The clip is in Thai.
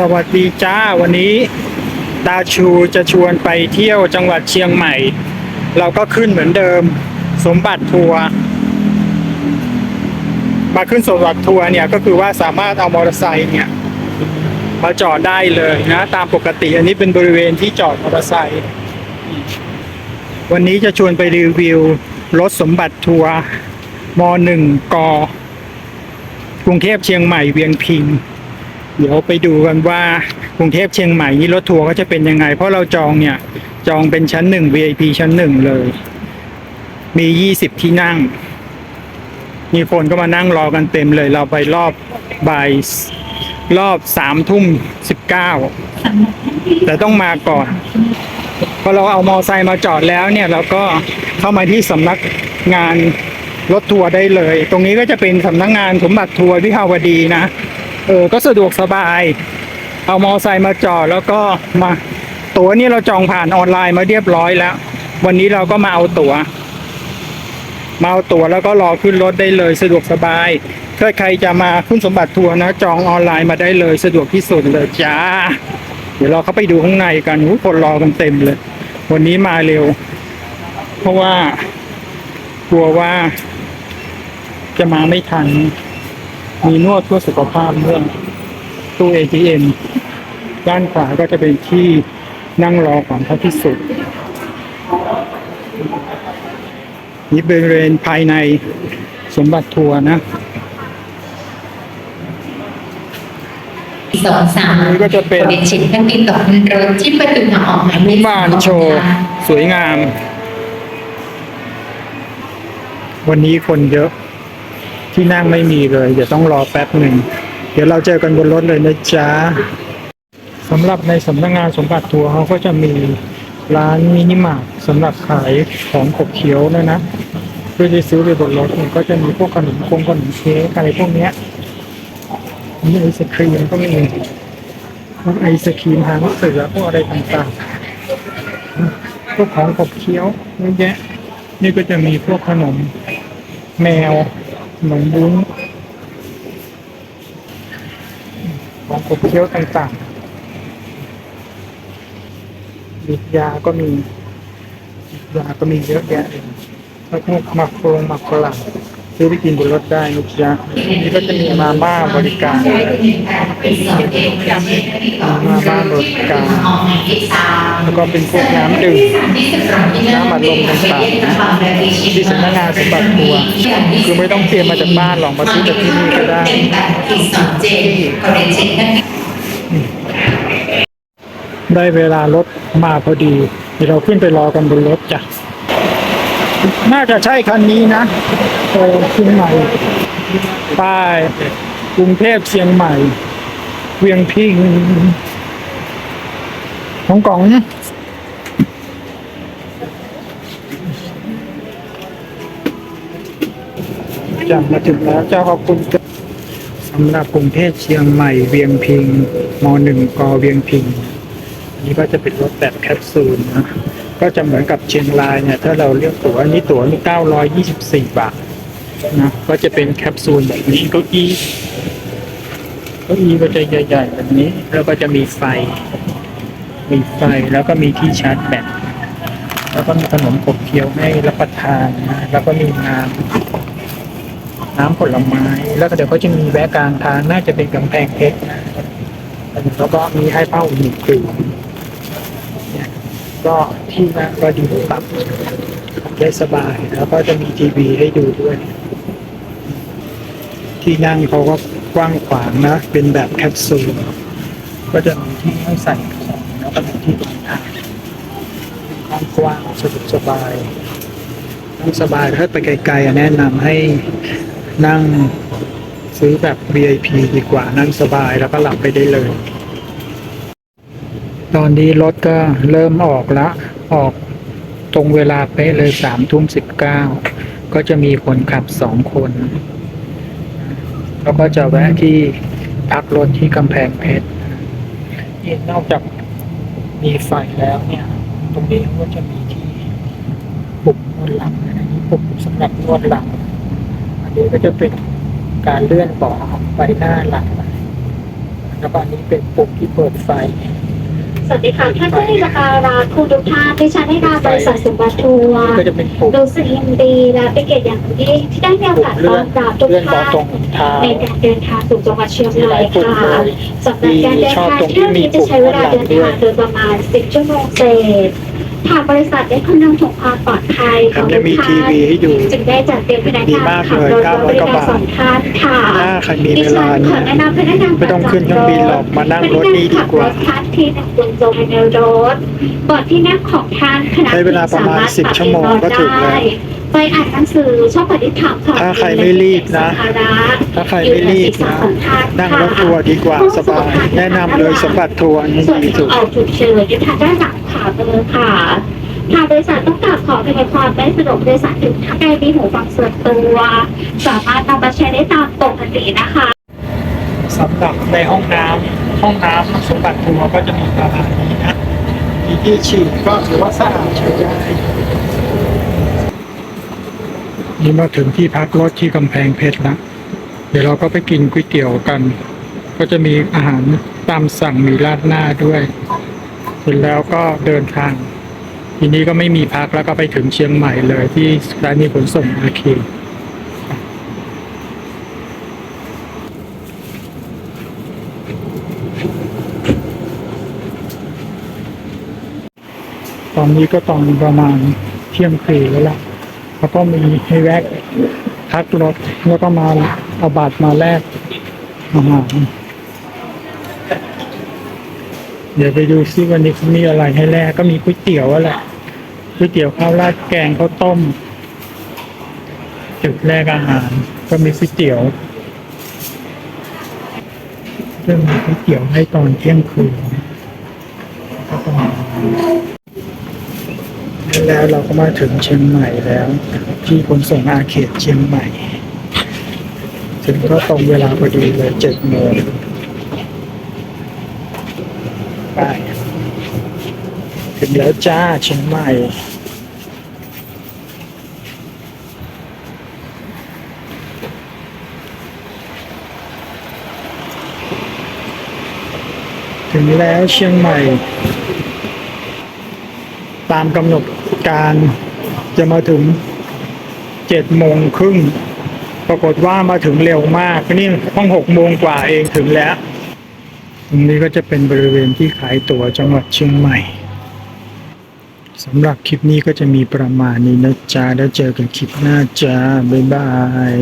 สวัสดีจ้าวันนี้ตาชูจะชวนไปเที่ยวจังหวัดเชียงใหม่ เราก็ขึ้นเหมือนเดิม สมบัติทัวร์มาขึ้นสมบัติทัวร์เนี่ยก็คือว่าสามารถเอามอเตอร์ไซค์เนี่ยมาจอดได้เลยนะ ตามปกติอันนี้เป็นบริเวณที่จอดมอเตอร์ไซค์วันนี้จะชวนไปรีวิวรถสมบัติทัวร์มหนึ่งกกรุงเทพเชียงใหม่เวียงพิง เดี๋ยวไปดูกันว่ากรุงเทพเชียงใหม่นี่รถทัวร์ก็จะเป็นยังไง เพราะเราจองเนี่ย จองเป็นชั้นหนึ่ง VIP ชั้นหนึ่งเลย มียี่สิบที่นั่ง มีคนก็มานั่งรอกันเต็มเลย เราไปรอบบ่ายรอบสามทุ่มสิบเก้าแต่ต้องมาก่อนพอเราเอามอไซค์มาจอดแล้วเนี่ยเราก็เข้ามาที่สำนักงานรถทัวร์ได้เลย ตรงนี้ก็จะเป็นสำนักงานสมบัติทัวร์วิภาวดีนะ เออก็สะดวกสบาย เอามอไซค์มาจอดแล้วก็มาตั๋วนี่เราจองผ่านออนไลน์มาเรียบร้อยแล้ว วันนี้เราก็มาเอาตั๋ว มาเอาตั๋วแล้วก็รอขึ้นรถได้เลยสะดวกสบายถ้าใครจะมาขึ้นสมบัติทัวร์นะ จองออนไลน์มาได้เลยสะดวกที่สุดเลยจ้า เดี๋ยวเราเข้าไปดูข้างในกันคนรอกันเต็มเลย วันนี้มาเร็ว เพราะว่ากลัวว่าจะมาไม่ทัน มีนวดเพื่อสุขภาพเรื่องตู้ ATM ด้านขวาก็จะเป็นที่นั่งรอของพระพิสุทธิ์นี่บริเวณภายในสมบัติทัวร์นะสองสามนี่ก็จะเป็นเด็กชิ้นเครื่องบินตกบนรถที่ประตูทางออกหมายเลขบ้านโชว์สวยงาม วันนี้คนเยอะ ที่นั่งไม่มีเลย เดี๋ยวต้องรอแป๊บหนึ่ง เดี๋ยวเราเจอกันบนรถเลยนะจ๊ะสำหรับในสำนักงานสมบัติทัวร์เขาก็จะมีร้านมินิมาร์ทสำหรับขายของขบเคี้ยวนะนะเพื่อที่ซื้อไปบนรถเนี่ยก็จะมีพวกขนมคงขนมเค้กอะไรพวกเนี้ยมีไอศครีมก็มีพวกไอศครีมหางเสือพวกอะไรต่างๆพวกของขบเคี้ยวเยอะแยะนี่ก็จะมีพวกขนมแมว นมบุ้งของขบเคี้ยวต่างๆบิดยาก็มีบิดยาก็มีเยอะแยะเลยแล้วพวกหมักโครงหมักฝรั่งซื้อไปกินบนรถได้นะจ๊ะนี่ก็จะมีมาม่าบริการได้ที่หนึ่งค่ะเป็นสองเด็กประเภทที่ต่อบนรถที่ประตูทางออกหมาย ก็เป็นพวกน้ำดื่มที่สิบสองที่นั่งน้ำอัดลมต่างๆที่สำนักงานสมบัติทัวคือไม่ต้องเตรียมมาจากบ้านหรอกมาซื้อจากที่นี่ก็ได้ได้เวลารถมาพอดีเดี๋ยวเราขึ้นไปรอกันบนรถจ้ะน่าจะใช่คันนี้นะโอ้เชียงใหม่ป้ายกรุงเทพเชียงใหม่ เวียงพิงของกล่ องจะมาถึงแล้วเจ้าขอบคุณสำหรับกรุงเทพเชียงใหม่เวียงพิงมหนึ่งกเวียงพิงอันนี้ก็จะเป็นรถแบบแคปซูลนะก็จะเหมือนกับเชียงรายเนี่ยถ้าเราเลือกตั๋วนนี้ตั๋วนี่924 บาทนะก็จะเป็นแคปซูลแบบนี้เก้าอี้เก้าอี้ก็จะใหญ่ๆแบบนี้ แล้วก็จะมีไฟ มีไฟแล้วก็มีที่ชาร์จแบตแล้วก็มีขนมขบเคี้ยวให้รับประทานนะแล้วก็มีน้ำ น้ำผลไม้ แล้วก็เดี๋ยวก็จะมีแวะกลางทางน่าจะเป็นกำแพงเพชรนะแล้วก็มีให้เป้าหนึ่งคืนเนี่ยก็ที่นั่งก็ดีปรับได้สบายแล้วก็จะมีทีวีให้ดูด้วย ที่นั่งเขาก็กว้างขวางนะ เป็นแบบแคปซูลก็จะมีที่ให้ใส่ของแล้วก็มีที่วางทางห้องกว้างสะดวกสบายนั่งสบายถ้าไปไกลๆแนะนำให้ นั่งซื้อแบบ VIP ดีกว่านั่งสบายแล้วก็หลับไปได้เลย ตอนนี้รถก็เริ่มออกละ ออกตรงเวลาเป๊ะเลยสามทุ่มสิบเก้าก็จะมีคนขับสองคน แล้วก็จะแวะที่พักรถที่กำแพงเพชรนี่นอกจากมีไฟแล้วเนี่ย ตรงนี้ก็จะมีที่ปุ่มนวดหลังนะอันนี้ปุ่มสำหรับนวดหลัง นนี้ก็จะเป็นการเลื่อนเบาะไปหน้าหลังแล้วก็อันนี้เป็นปุ่มที่เปิดไฟ สวัสดีค่ะท่านผู้มีสการะคุณทุกท่านดิฉันให้นามบริษัทสมบัติทัวร์ก็จะเป็นปุ่มรู้สึกยินดีและเป็นเกียรติอย่างยิ่งที่ได้มีโอกาสต้อนรับทุกเลื่อนเบาะท่านตรงเท้าในการเดินทางสู่จังหวัดเชียงมีหราลายยปุ่มค่ะเลยสำหรับการเดินทางเที่ยวนี้จะใช้เวลาเดินทางโดยประมาณ 10 ชั่วโมงเศษ ทางบริษัทได้คำนึงถึงความปลอดภัยแถขอมงจะทุกมีทีท่านวีให้ดูจึงได้จัดเตรียมพนักดีงานมากขับเลยรถบริ900กว่าการบาทสองท่านค่ะถ้าใครมีดิเวฉัลานขอแนะนำพนักงานไม่ต้องขึ้นเครื่องบินหรอกมานั่งรถนี่ดีกว่าพนังนขับรถท่านที่นั่งบนโซนในรถบอดที่นั่งของท่านขณะใช้เวลาประมาณที่ส10ชั่วโมงก็ถึงแล้ว ไปอ่านหนังสือชอบปฏิถามข่าวถ้าใครไม่รีบนะสัมภาระถ้าใครไม่รีบนะ นั่งรถทัวร์ดีกว่าสบาย แนะนำเลยสมบัติทัวร์นี่ส่วนดีที่สุดออกฉุกเฉินอยู่ทางด้านหลังขาไปเลยค่ะทางบริษัทต้องกราบขออภัยความไม่สะดวกโดยสารถึงท่านใดมีหูฟังส่วนตัว สามารถนำมาใช้ได้ตามปกตินะคะสำหรับในห้องน้ำห้องน้ำสมบัติทัวร์ก็จะมีประมาณนี้นะมีที่ฉีดก็ถือว่าสะอาดใช้ได้ นี่มาถึงที่พักรถที่กำแพงเพชรแล้วเดี๋ยวเราก็ไปกินก๋วยเตี๋ยวกัน ก็จะมีอาหารตามสั่งมีราดหน้าด้วย เสร็จแล้วก็เดินทาง ทีนี้ก็ไม่มีพักแล้วก็ไปถึงเชียงใหม่เลยที่สถานีขนส่งอาเคตอนนี้ก็ตอนประมาณเที่ยงคืนแล้วล่ะ แล้วก็มีให้แวะพักรถแล้วก็มาเอาบัตรมาแลกอาหารเดี๋ยวไปดูซิวันนี้เขามีอะไรให้แลกก็มีก๋วยเตี๋ยวอะแหละก๋วยเตี๋ยวข้าวราดแกงข้าวต้ม จุดแรกอาหาร ก็มีก๋วยเตี๋ยวเรื่องมีก๋วยเตี๋ยวให้ตอนเที่ยงคืนก็ประมาณนั้น แล้วเราก็มาถึงเชียงใหม่แล้ว ที่ขนส่งอาเขตเชียงใหม่ ถึงก็ตรงเวลาพอดีเลยเจ็ดโมงไปถึงแล้วจ้าเชียงใหม่ถึงแล้วเชียงใหม่ ตามกำหนดการจะมาถึงเจ็ดโมงครึ่งปรากฏว่ามาถึงเร็วมากนี่ห้องหกโมงกว่าเองถึงแล้วตรงนี้ก็จะเป็นบริเวณที่ขายตั๋วจังหวัดเชียงใหม่สำหรับคลิปนี้ก็จะมีประมาณนี้นะจ๊ะ แล้วเจอกันคลิปหน้าจ้า บ๊ายบาย